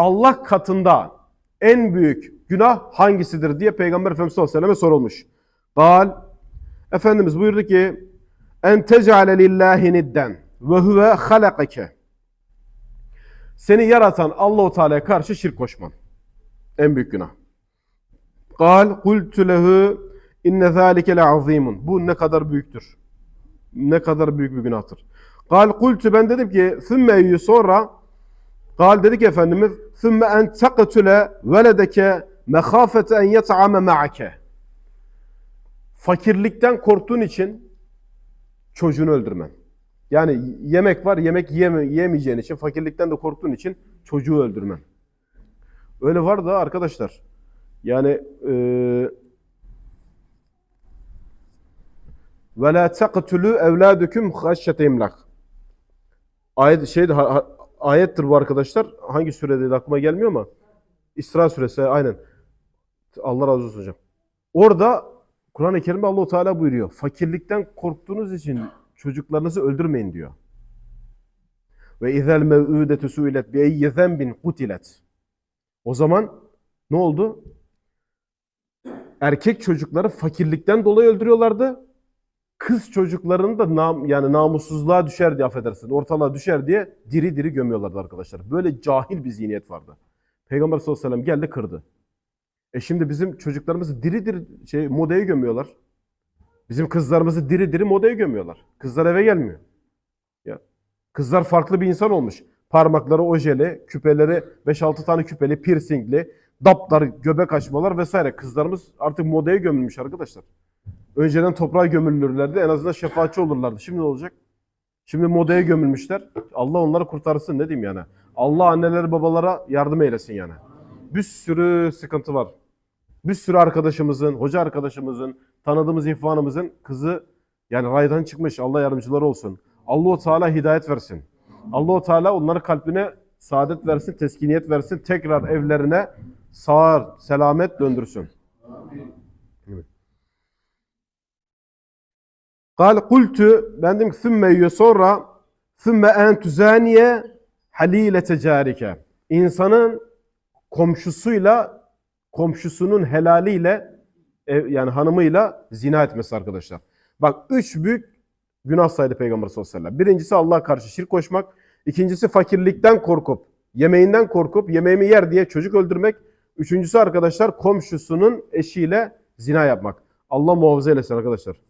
Allah katında en büyük günah hangisidir diye Peygamber Efendimiz sallallahu aleyhi ve selleme sorulmuş. Gal, Efendimiz buyurdu ki en tecale lillahi nidden ve huve halakake. Seni yaratan Allahu Teala'ya karşı şirk koşman. En büyük günah. Gal kultu lehu inne zalike leazimun. Bu ne kadar büyüktür. Ne kadar büyük bir günahtır. Gal kultu ben dedim ki sümme sonra Gal dedi ki Efendimiz sümme en teqtule veledeke mehafete en yet'ame ma'ake. Fakirlikten korktuğun için çocuğunu öldürmen. Yani yemek var, yemek yeme, yemeyeceğin için, fakirlikten de korktuğun için çocuğu öldürmen. Öyle var da arkadaşlar. Yani eee ve la taqtulu evladukum haşyete. Ayet şey ayettir bu arkadaşlar. Hangi surede aklıma gelmiyor ama İsra suresi aynen. Allah razı olsun hocam. Orada Kur'an-ı Kerim'de Allahu Teala buyuruyor. Fakirlikten korktuğunuz için çocuklarınızı öldürmeyin diyor. Ve izel mev'udetu suilet bi eyyi zenbin kutilet. O zaman ne oldu? Erkek çocukları fakirlikten dolayı öldürüyorlardı. Kız çocuklarını da nam, yani namussuzluğa düşer diye affedersin, ortalığa düşer diye diri diri gömüyorlardı arkadaşlar. Böyle cahil bir zihniyet vardı. Peygamber sallallahu aleyhi ve sellem geldi kırdı. E şimdi bizim çocuklarımızı diri diri şey modaya gömüyorlar. Bizim kızlarımızı diri diri modaya gömüyorlar. Kızlar eve gelmiyor. Ya kızlar farklı bir insan olmuş. Parmakları ojeli, küpeleri 5-6 tane küpeli, piercingli, daptar, göbek açmalar vesaire. Kızlarımız artık modaya gömülmüş arkadaşlar. Önceden toprağa gömülürlerdi. En azından şefaatçi olurlardı. Şimdi ne olacak? Şimdi modaya gömülmüşler. Allah onları kurtarsın ne diyeyim yani. Allah anneleri babalara yardım eylesin yani. Bir sürü sıkıntı var. Bir sürü arkadaşımızın, hoca arkadaşımızın, tanıdığımız ihvanımızın kızı yani raydan çıkmış. Allah yardımcıları olsun. Allahu Teala hidayet versin. Allahu Teala onların kalbine saadet versin, teskiniyet versin. Tekrar evlerine sağır, selamet döndürsün. Kal kultu ben dedim ki sümme yiyor sonra sümme en tuzaniye halile tecarike. İnsanın komşusuyla komşusunun helaliyle ev, yani hanımıyla zina etmesi arkadaşlar. Bak üç büyük günah saydı Peygamber sallallahu aleyhi ve sellem. Birincisi Allah'a karşı şirk koşmak. İkincisi fakirlikten korkup, yemeğinden korkup yemeğimi yer diye çocuk öldürmek. Üçüncüsü arkadaşlar komşusunun eşiyle zina yapmak. Allah muhafaza eylesin arkadaşlar.